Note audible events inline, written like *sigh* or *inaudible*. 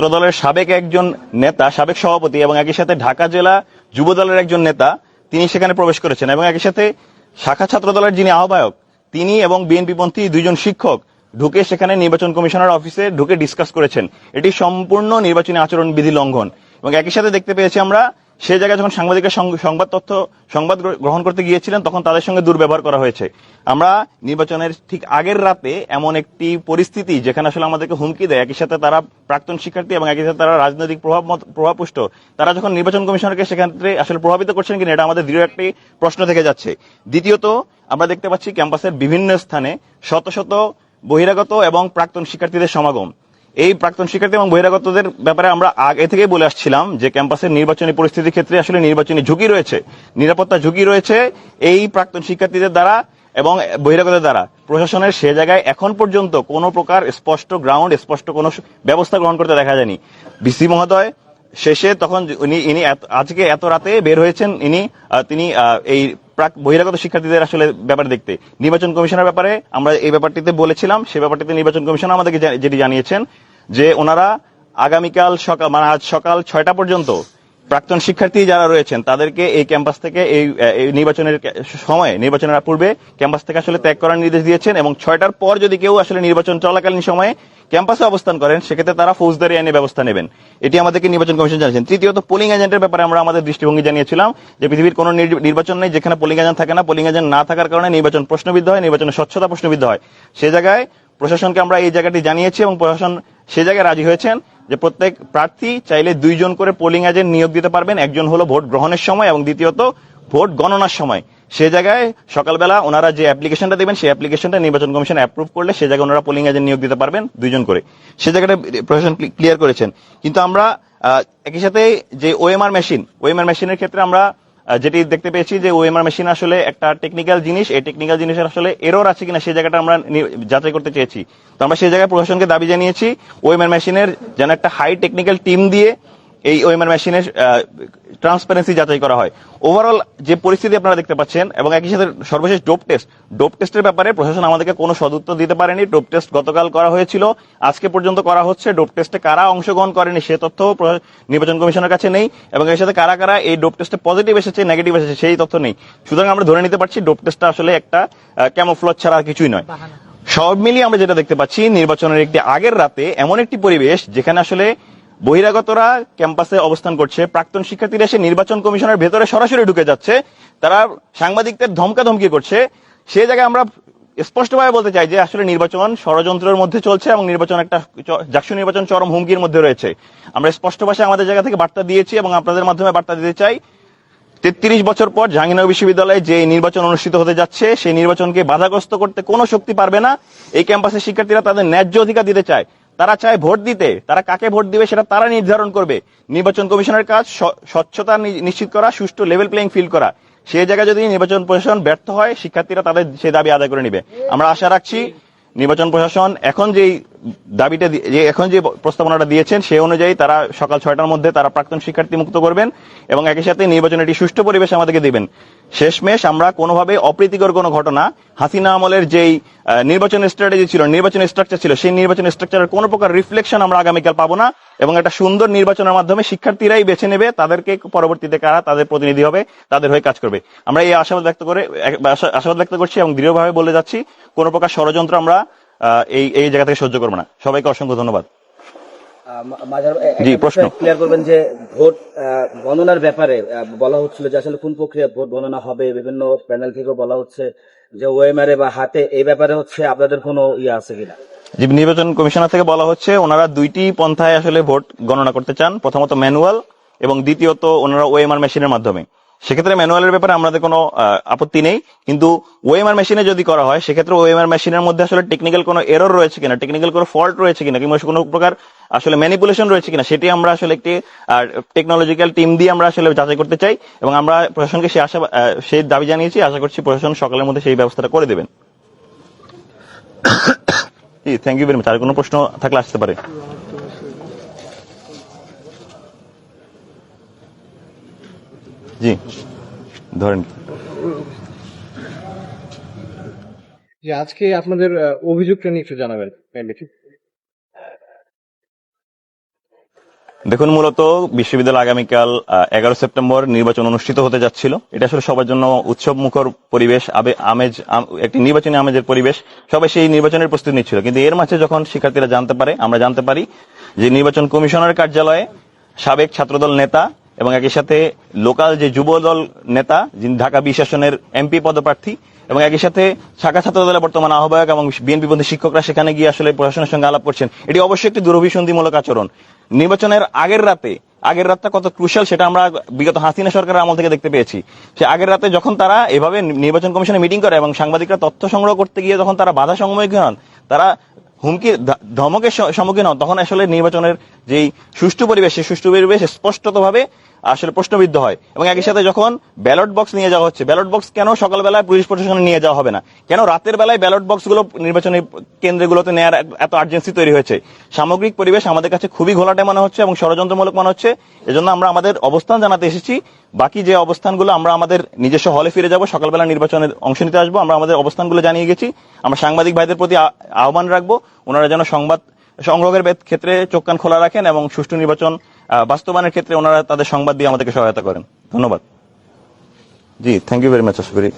দলের সাবেক একজন নেতা, সাবেক সভাপতি এবং একই সাথে ঢাকা জেলা যুব দলের একজন নেতা, তিনি সেখানে প্রবেশ করেছেন এবং একই সাথে শাখা ছাত্র দলের যিনি আহ্বায়ক, তিনি এবং বিএনপি পন্থী দুইজন শিক্ষক ঢুকে সেখানে নির্বাচন কমিশনার অফিসে ঢুকে ডিসকাস করেছেন। এটি সম্পূর্ণ নির্বাচনী আচরণ বিধি লঙ্ঘন এবং একই সাথে দেখতে পেয়েছি আমরা সে জায়গায় যখন সাংবাদিকের সংবাদ তথ্য, সংবাদ গ্র- গ্রহণ করতে গিয়েছিলেন, তখন তাদের সঙ্গে দুর্ব্যবহার করা হয়েছে। আমরা নির্বাচনের ঠিক আগের রাতে এমন একটি পরিস্থিতি যেখানে আসলে আমাদেরকে হুমকি দেয়, একই সাথে তারা প্রাক্তন শিক্ষার্থী এবং একই সাথে তারা রাজনৈতিক প্রভাব প্রভাবপুষ্ট। তারা যখন নির্বাচন কমিশনকে সেক্ষেত্রে আসলে প্রভাবিত করছেন কিনা, এটা আমাদের দৃঢ় একটি প্রশ্ন থেকে যাচ্ছে। দ্বিতীয়ত, আমরা দেখতে পাচ্ছি ক্যাম্পাসের বিভিন্ন স্থানে শত শত বহিরাগত এবং প্রাক্তন শিক্ষার্থীদের সমাগম। এই প্রাক্তন শিক্ষার্থী এবং বহিরাগতদের ব্যাপারে আমরা আগে থেকে বলে আসছিলাম যে ক্যাম্পাসের নির্বাচনী পরিস্থিতির ক্ষেত্রে আসলে নির্বাচনী ঝুঁকি রয়েছে, নিরাপত্তা ঝুঁকি রয়েছে এই প্রাক্তন শিক্ষার্থীদের দ্বারা এবং বহিরাগতের দ্বারা। প্রশাসনের সে জায়গায় এখন পর্যন্ত কোনো প্রকার স্পষ্ট গ্রাউন্ড স্পষ্ট কোনো ব্যবস্থা গ্রহণ করতে দেখা যায়নি। বিসি মহোদয় শেষে তখন উনি, ইনি আজকে এত রাতে বের হয়েছেন, ইনি তিনি এই প্রাক, বহিরাগত শিক্ষার্থীদের আসলে ব্যাপারে দেখতে। নির্বাচন কমিশনের ব্যাপারে আমরা এই ব্যাপারটিতে বলেছিলাম, সে ব্যাপারটিতে নির্বাচন কমিশন আমাদেরকে যেটি জানিয়েছেন যে ওনারা আগামীকাল সকাল মানে আজ সকাল ছয়টা পর্যন্ত প্রাক্তন শিক্ষার্থী যারা রয়েছেন, তাদেরকে এই ক্যাম্পাস থেকে এই নির্বাচনের সময়, নির্বাচনের পূর্বে ক্যাম্পাস থেকে আসলে ত্যাগ করার নির্দেশ দিয়েছেন এবং ছয়টার পর যদি কেউ আসলে নির্বাচন চলাকালীন সময়ে ক্যাম্পাসে অবস্থান করেন, সেক্ষেত্রে তারা ফৌজদারি আইনে ব্যবস্থা নেবেন। এটি আমাদেরকে নির্বাচন কমিশন জানিয়েছেন। তৃতীয়ত পোলিং এজেন্টের ব্যাপারে আমরা আমাদের দৃষ্টিভঙ্গি জানিয়েছিলাম যে পৃথিবীর কোনো নির- নির্বাচন নেই যেখানে পোলিং এজেন্ট থাকে না। পোলিং এজেন্ট না থাকার কারণে নির্বাচন প্রশ্নবিদ্ধ হয়, নির্বাচনের স্বচ্ছতা প্রশ্নবিদ্ধ হয়। সে জায়গায় প্রশাসনকে আমরা এই জায়গাটি জানিয়েছি এবং প্রশাসন সে জায়গায় রাজি হয়েছেন যে প্রত্যেক প্রার্থী চাইলে দুইজন করে পোলিং এজেন্ট নিয়োগ দিতে পারবেন। একজন হলো ভোট গ্রহণের সময় এবং দ্বিতীয়ত ভোট গণনার সময়। সে জায়গায় সকালবেলা ওনারা যে অ্যাপ্লিকেশনটা দেবেন, সেই অ্যাপ্লিকেশনটা নির্বাচন কমিশন অ্যাপ্রুভ করলে সে জায়গায় ওনারা পোলিং এজেন্ট নিয়োগ দিতে পারবেন দুইজন করে। সে জায়গাটা প্রশাসন ক্লিয়ার করেছেন। কিন্তু আমরা একই সাথে যে ওএমআর মেশিন ওএমআর মেশিনের ক্ষেত্রে আমরা যেটি দেখতে পেয়েছি যে ওএমআর মেশিন আসলে একটা টেকনিক্যাল জিনিস, এই টেকনিক্যাল জিনিসের আসলে এরর আছে কিনা সেই জায়গাটা আমরা যাচাই করতে চেয়েছি। তো আমরা সেই জায়গায় প্রশাসনকে দাবি জানিয়েছি ওএমআর মেশিনের যেন একটা হাই টেকনিক্যাল টিম দিয়ে এই ওএমআর মেশিনের ট্রান্সপারেন্সি যাচাই করা হয়। ওভারঅল যে পরিস্থিতি আপনারা দেখতে পাচ্ছেন এবং একই সাথে সর্বশেষ ডোপ টেস্ট ডোপ টেস্টের ব্যাপারে প্রশাসন আমাদেরকে কোনো সদুত্তর দিতে পারেনি। ডোপ টেস্ট গতকাল করা হয়েছিল। আজকে পর্যন্ত করা হচ্ছে। ডোপ টেস্টে কারা অংশগ্রহণ করেনি সে তথ্য নির্বাচন কমিশনের কাছে নেই। এবং এর সাথে কারা কারা এই ডোপ টেস্টে পজিটিভ এসেছে নেগেটিভ এসেছে সেই তথ্য নেই। সুতরাং আমরা ধরে নিতে পারছি ডোপ টেস্টটা আসলে একটা ক্যামোফ্লজ ছাড়া আর কিছুই নয়। সব মিলিয়ে আমরা যেটা দেখতে পাচ্ছি নির্বাচনের একটি আগের রাতে এমন একটি পরিবেশ যেখানে আসলে বহিরাগতরা ক্যাম্পাসে অবস্থান করছে। প্রাক্তন শিক্ষার্থীরা এসে নির্বাচন কমিশনের ভেতরে সরাসরি ঢুকে যাচ্ছে। তারা সাংবাদিকদের ধমকা ধমকি করছে। সেই জায়গায় আমরা স্পষ্টভাবে বলতে চাই যে, আসলে নির্বাচন ষড়যন্ত্রের মধ্যে চলছে এবং নির্বাচন একটা জাকসু নির্বাচন চরম হুমকির মধ্যে রয়েছে। আমরা স্পষ্ট ভাষায় আমাদের জায়গা থেকে বার্তা দিয়েছি এবং আপনাদের মাধ্যমে বার্তা দিতে চাই। তেত্রিশ বছর পর জাহাঙ্গীরনগর বিশ্ববিদ্যালয়ে যে নির্বাচন অনুষ্ঠিত হতে যাচ্ছে, সেই নির্বাচনকে বাধাগ্রস্ত করতে কোনো শক্তি পারবে না। এই ক্যাম্পাসের শিক্ষার্থীরা তাদের ন্যায্য অধিকার দিতে চায়। তারা চায় ভোট দিতে। তারা কাকে ভোট দিবে সেটা তারা নির্ধারণ করবে। নির্বাচন কমিশনের কাজ স্বচ্ছতা নিশ্চিত করা, সুষ্ঠু লেভেল প্লেইং ফিল করা। সেই জায়গায় যদি নির্বাচন প্রশাসন ব্যর্থ হয়, শিক্ষার্থীরা তাদের সেই দাবি আদায় করে নিবে। আমরা আশা রাখছি নির্বাচন প্রশাসন এখন যেই দাবিটা যে এখন যে প্রস্তাবনাটা দিয়েছেন সেই অনুযায়ী তারা সকাল ছয়টার মধ্যে তারা প্রাক্তন শিক্ষার্থী মুক্ত করবেন এবং একই সাথে নির্বাচনের একটি সুষ্ঠু পরিবেশ আমাদেরকে দিবেন। শেষমেশ আমরা কোনোভাবে অপ্রীতিকর কোনো ঘটনা হাসিনা আমলের যেই আহ, নির্বাচন স্ট্র্যাটেজি ছিল নির্বাচন স্ট্রাকচার ছিল সেই নির্বাচন স্ট্রাকচারের কোনো প্রকার রিফ্লেকশন আমরা আগামীকাল পাবো না এবং একটা সুন্দর নির্বাচনের মাধ্যমে শিক্ষার্থীরাই বেছে নেবে তাদেরকে পরবর্তীতে কারা তাদের প্রতিনিধি হবে তাদের হয়ে কাজ করবে। আমরা এই আশাবাদ ব্যক্ত করে আশাবাদ ব্যক্ত করছি এবং দৃঢ়ভাবে বলে যাচ্ছি কোনো প্রকার ষড়যন্ত্র আমরা এই এই জায়গা থেকে সহ্য করব না। সবাইকে অসংখ্য ধন্যবাদ। জি, প্রশ্ন। ক্লিয়ার করবেন যে ভোট গণনার ব্যাপারে বলা হচ্ছিল যে আসলে কোন প্রক্রিয়া ভোট গণনা হবে বিভিন্ন প্যানেল থেকেও বলা হচ্ছে যে ওএমআর বা হাতে এই ব্যাপারে হচ্ছে আপনাদের কোনো ইয়ে আছে কিনা? জি নির্বাচন কমিশনার থেকে বলা হচ্ছে ওনারা দুইটি পন্থায় আসলে ভোট গণনা করতে চান। প্রথমত ম্যানুয়াল এবং দ্বিতীয়ত ওনারা ওএমআর মেশিনের মাধ্যমে। সেক্ষেত্রে ম্যানুয়ালের ব্যাপারে আমাদের কোনো আপত্তি নেই। কিন্তু ওএমআর মেশিনে যদি করা হয়, সেক্ষেত্রে ওএমআর মেশিনের মধ্যে আসলে টেকনিক্যাল কোনো এরর রয়েছে কিনা টেকনিক্যাল কোনো ফল্ট রয়েছে কিনা, কিংবা কোনো প্রকার আসলে ম্যানিপুলেশন রয়েছে কিনা, সেটি আমরা আসলে একটি টেকনোলজিক্যাল টিম দিয়ে আমরা আসলে যাচাই করতে চাই এবং আমরা প্রশাসনকে সেই আশা সেই দাবি জানিয়েছি। আশা করছি প্রশাসন সকালের মধ্যে সেই ব্যবস্থাটা করে দেবেন। *coughs* জি থ্যাংক ইউ ভেরি মাচ আর কোনো প্রশ্ন থাকলে আসতে পারে। জি ধরেন। যে আজকে আপনাদের অভিযোগটা নিয়ে একটু জানাবেন দেখুন মূলত বিশ্ববিদ্যালয় আগামীকাল এগারো সেপ্টেম্বর নির্বাচন অনুষ্ঠিত হতে যাচ্ছিল। এটা আসলে সবার জন্য উৎসব মুখর পরিবেশ আবে আমেজ আম- একটি নির্বাচনী আমেজের পরিবেশ। সবাই সেই নির্বাচনের প্রস্তুতি নিচ্ছিল। কিন্তু এর মাঝে যখন শিক্ষার্থীরা জানতে পারে আমরা জানতে পারি যে নির্বাচন কমিশনার কার্যালয়ে সাবেক ছাত্রদল নেতা এবং একই সাথে লোকাল যে যুবদল নেতা, যিনি ঢাকা বিশ আসনের এমপি পদপ্রার্থী, এবং একই সাথে শাখা ছাত্র দলের বর্তমান আহ্বায়ক এবং বিএনপি পন্থী শিক্ষকরা সেখানে গিয়ে আসলে প্রশাসনের সঙ্গে আলাপ করছেন। এটি অবশ্যই একটি দুরভিসন্ধিমূলক আচরণ। নির্বাচনের আগের রাতে, আগের রাতটা কত ক্রুশাল সেটা আমরা বিগত হাসিনা সরকারের আমল থেকে দেখতে পেয়েছি। সে আগের রাতে যখন তারা এভাবে নির্বাচন কমিশনে মিটিং করে এবং সাংবাদিকরা তথ্য সংগ্রহ করতে গিয়ে যখন তারা বাধা সম্মুখীন হন, তারা হুমকি ধমকের সম্মুখীন হন, তখন আসলে নির্বাচনের যেই সুষ্ঠু পরিবেশ, সেই সুষ্ঠু পরিবেশ স্পষ্টতভাবে আসলে প্রশ্নবিদ্ধ হয়। এবং একই সাথে যখন ব্যালট বক্স নিয়ে যাওয়া হচ্ছে ব্যালট বক্স কেন সকালবেলায় পুলিশ প্রশাসনে নিয়ে যাওয়া হবে না? কেন রাতের বেলায় ব্যালট বক্সগুলো নির্বাচনী কেন্দ্রগুলোতে নেওয়ার এত আর্জেন্সি তৈরি হয়েছে? সামগ্রিক পরিবেশ আমাদের কাছে খুবই ঘোলাটে মনে হচ্ছে এবং ষড়যন্ত্রমূলক মনে হচ্ছে। এজন্য আমরা আমাদের অবস্থান জানাতে এসেছি। বাকি যে অবস্থানগুলো আমরা আমাদের নিজস্ব হলে ফিরে যাব, সকালবেলা নির্বাচনের অংশ নিতে আসব। আমরা আমাদের অবস্থানগুলো জানিয়ে গেছি। আমরা সাংবাদিক ভাইদের প্রতি আহ্বান রাখব। ওনারা যেন সংবাদ সংগ্রহের ক্ষেত্রে চোখ কান খোলা রাখেন এবং সুষ্ঠু নির্বাচন বাস্তবায়নের ক্ষেত্রে ওনারা তাদের সংবাদ দিয়ে আমাদেরকে সহায়তা করেন। ধন্যবাদ। জি থ্যাংক ইউ ভেরি মাচ আশা করি